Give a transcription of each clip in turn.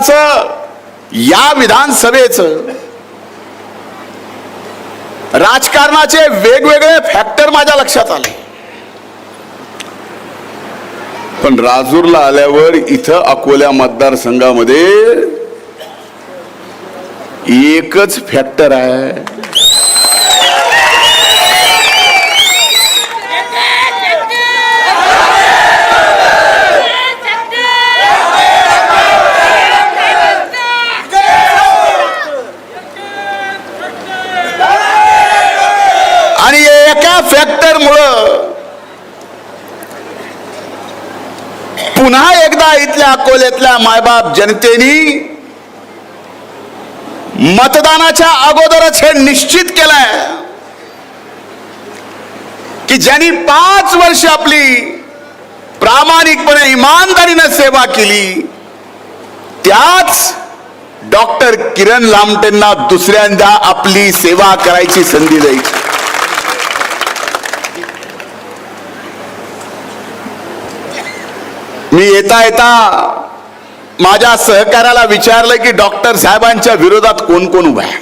या विधानसभेचं राजकारणाचे वेगवेगळे फॅक्टर माझ्या लक्षात आले. पण राजूरला आल्यावर इथं अकोल्या मतदारसंघामध्ये एकच फॅक्टर आहे आणि या फॅक्टरमुळं पुन्हा एकदा इथल्या अकोल्यातल्या मायबाप जनतेनी मतदानाच्या अगोदरच हे निश्चित केलंय की ज्यांनी पाच वर्ष आपली प्रामाणिकपणे इमानदारीनं सेवा केली त्याच डॉक्टर किरण लामटेंना दुसऱ्यांदा आपली सेवा करायची संधी द्यायची. मी येता येता माझ्या सहकार्याला विचारलं की डॉक्टर साहेबांच्या विरोधात कोण कोण उभा आहे?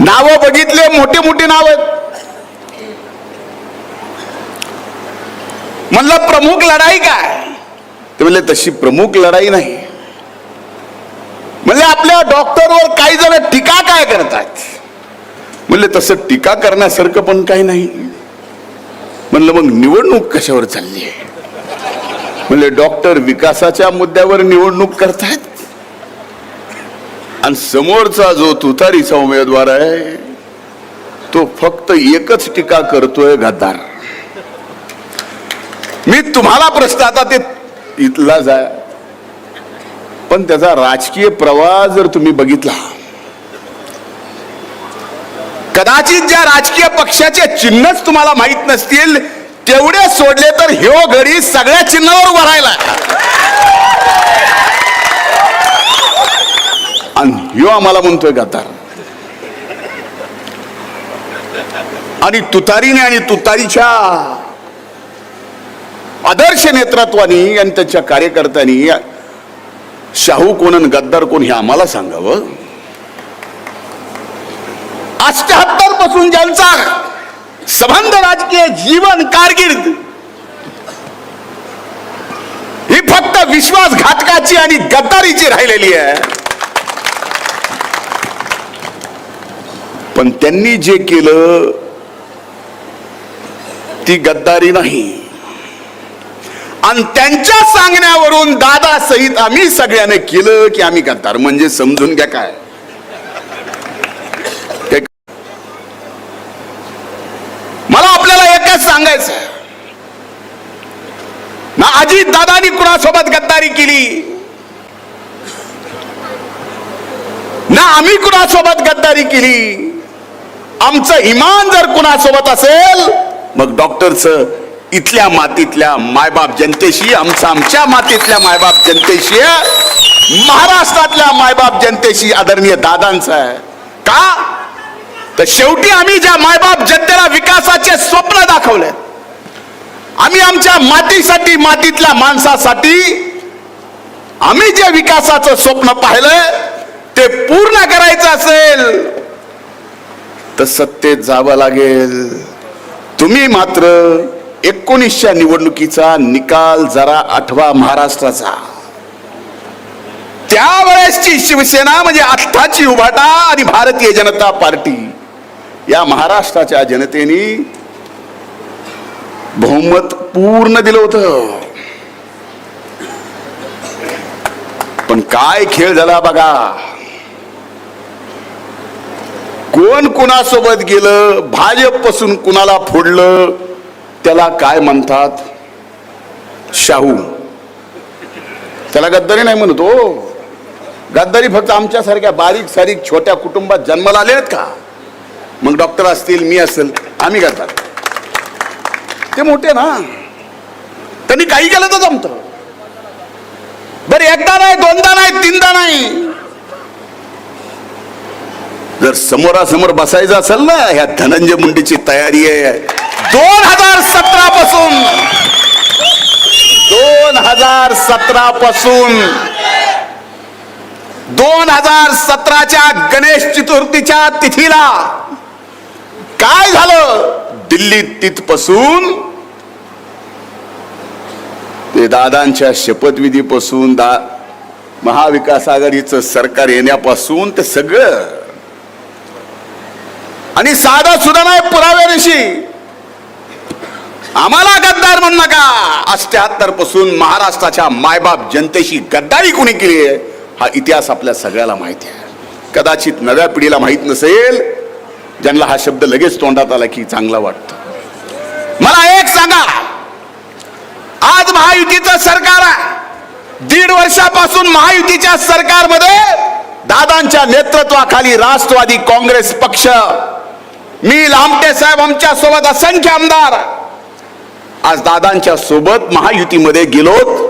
नाव बघितले मोठी मोठी नाव आहेत. म्हणलं प्रमुख लढाई काय? ते म्हणले तशी प्रमुख लढाई नाही. म्हणले आपल्या डॉक्टरवर काही जण टीका काय करतात म्हणले तसं टीका करण्यासारखं पण काही नाही. म्हणलं मग निवडणूक कशावर चालली आहे? म्हणले डॉक्टर विकासाच्या मुद्द्यावर निवडणूक करतायत. आणि समोरचा जो तुतारीचा उमेदवार आहे तो फक्त एकच टीका करतोय गद्दार. मी तुम्हाला प्रश्न आता ते इथला जा. पण त्याचा राजकीय प्रवाह जर तुम्ही बघितला कदाचित ज्या राजकीय पक्षाचे चिन्हच तुम्हाला माहीत नसतील तेवढे सोडले तर ह्यो घडी सगळ्या चिन्हावर उभा राहिला आणि ह्यो आम्हाला म्हणतोय गद्दार. आणि तुतारीने आणि तुतारीच्या आदर्श नेतृत्वानी आणि त्याच्या कार्यकर्त्यांनी शाहू कोण आणि गद्दार कोण हे आम्हाला सांगावं? अष्ट्याहत्तरपासून ज्यांचा संबंध राजकीय जीवन कारकीर्द ही फक्त विश्वासघातकाची आणि गद्दारीची राहिलेली आहे. पण त्यांनी जे केलं ती गद्दारी नाही. आणि त्यांच्या सांगण्यावरून दादा सहित आम्ही सगळ्याने केलं की आम्ही गद्दार. म्हणजे समजून घ्या काय हे- मला आपल्याला सांगायचं. ना अजित दादानी कुणासोबत गद्दारी केली? ना आम्ही कुणासोबत गद्दारी केली? आमचं इमान जर कुणासोबत असेल मग डॉक्टरचं इथल्या मातीतल्या मायबाप जनतेशी आमचं आमच्या मातीतल्या मायबाप जनतेशी महाराष्ट्रातल्या मायबाप जनतेशी आदरणीय दादांचं आहे. का? तर शेवटी आम्ही ज्या मायबाप जनतेला विकासाचे स्वप्न दाखवले आम्ही आमच्या मातीसाठी मातीतल्या माणसासाठी आम्ही जे विकासाचं स्वप्न पाहिलं ते पूर्ण करायचं असेल तर सत्तेत जावं लागेल. तुम्ही मात्र एकोणीसच्या निवडणुकीचा निकाल जरा आठवा महाराष्ट्राचा. त्यावेळेसची शिवसेना म्हणजे आत्ताची उभाटा आणि भारतीय जनता पार्टी या महाराष्ट्राच्या जनतेने बहुमत पूर्ण दिलं होतं. पण काय खेळ झाला बघा. कोण कुणासोबत गेलं भाजपपासून कुणाला फोडलं त्याला काय म्हणतात? शाहू. त्याला गद्दारी नाही म्हणत हो. गद्दारी फक्त आमच्यासारख्या बारीक सारीक छोट्या कुटुंबात जन्माला आले आहेत का? मग डॉक्टर असतील मी असेल आम्ही गद्दार ते मोठे ना. त्यांनी काही केलं तर जमत. बरं एकदा नाही दोनदा नाही तीनदा नाही. जर समोरासमोर बसायचं असेल ना ह्या धनंजय मुंडेची तयारी आहे. दोन हजार सतरा पासून. दोन हजार सतरा पासून. दोन हजार सतराच्या गणेश चतुर्थीच्या तिथीला काय झालं? दिल्लीत तिथपासून ते दादांच्या शपथविधीपासून दा महाविकास आघाडीचं सरकार येण्यापासून ते सगळं. आणि साधा सुद्धा नाही पुराव्यानिशी आम्हाला गद्दार म्हण नका. अष्ट्याहत्तरपासून महाराष्ट्राच्या मायबाप जनतेशी गद्दारी कोणी केली आहे हा इतिहास आपल्या सगळ्याला माहिती आहे. कदाचित नव्या पिढीला माहीत नसेल ज्यांना हा शब्द लगेच तोंडात आला की चांगला वाटतो. मला एक सांगा. आज महायुतीचं सरकार दीड वर्षापासून महायुतीच्या सरकारमध्ये दादांच्या नेतृत्वाखाली राष्ट्रवादी काँग्रेस पक्ष. मी लामटे साहेब आमच्यासोबत असंख्य आमदार. आज दादांच्या सोबत महायुतीमध्ये गेलोत.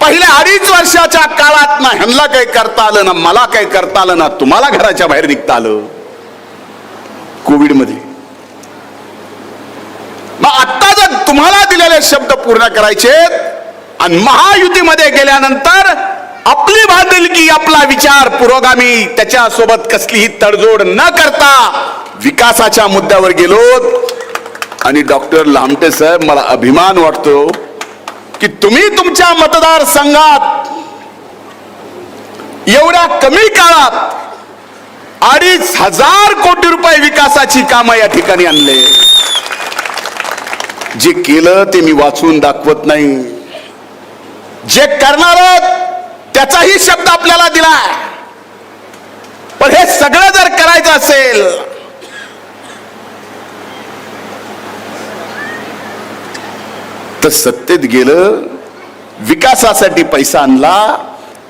पहिल्या अडीच वर्षाच्या काळात ना ह्यांना काही करता आलं ना मला काही करता आलं ना तुम्हाला घराच्या बाहेर निघता आलं. कोविडमध्ये मग आत्ता जर तुम्हाला दिलेले शब्द पूर्ण करायचे आणि महायुतीमध्ये गेल्यानंतर आपली बांधिलकी आपला विचार पुरोगामी त्याच्यासोबत कसलीही तडजोड न करता विकासाच्या मुद्द्यावर गेलो. आणि डॉक्टर लामटे साहेब मला अभिमान वाटतो की तुम्ही तुमच्या मतदारसंघात एवढ्या कमी काळात अडीच हजार कोटी रुपये विकासाची कामं या ठिकाणी आणले. जे केलं ते मी वाचून दाखवत नाही. जे करणार त्याचाही शब्द आपल्याला दिला पण हे सगळं जर करायचं असेल तर सत्तेत गेलं विकासासाठी पैसा आणला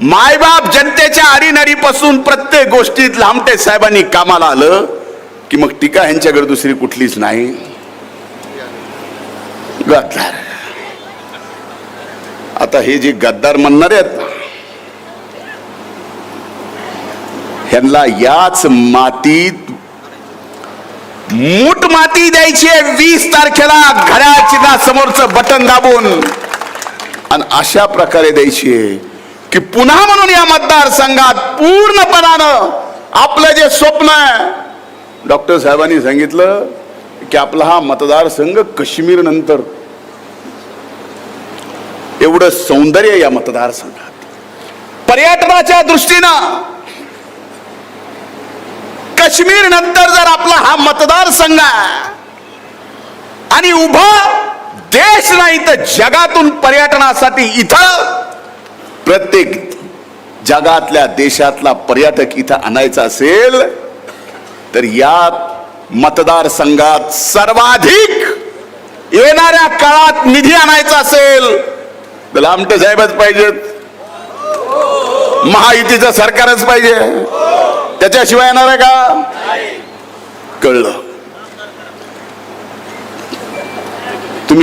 मायबाप जनतेच्या अडीनडीपासून प्रत्येक गोष्टीत लामटे साहेबांनी कामाला आलं की मग टीका ह्यांच्याकडे दुसरी कुठलीच नाही. गद्दार. आता हे जे गद्दार म्हणणारे आहेत ह्यांना याच मातीत मूठ माती द्यायची आहे वीस तारखेला घड्याळ चिन्हा समोरचं बटन दाबून. आणि अशा प्रकारे द्यायची आहे. की पुन्हा म्हणून या मतदारसंघात पूर्णपणानं आपलं जे स्वप्न आहे. डॉक्टर साहेबांनी सांगितलं की आपला हा मतदारसंघ काश्मीर नंतर. एवढं सौंदर्य या मतदारसंघात. पर्यटनाच्या दृष्टीनं काश्मीर नंतर जर आपला हा मतदारसंघ आहे आणि उभा देश नाही तर जगातून पर्यटनासाठी इथं प्रत्येक जगातल्या देशातला पर्यटक इथं आणायचा असेल तर या मतदारसंघात सर्वाधिक येणाऱ्या काळात निधी आणायचा असेल तर लामटे साहेबच पाहिजेत. महायुतीचं सरकारच पाहिजे. त्याच्याशिवाय येणार आहे का? कळलं.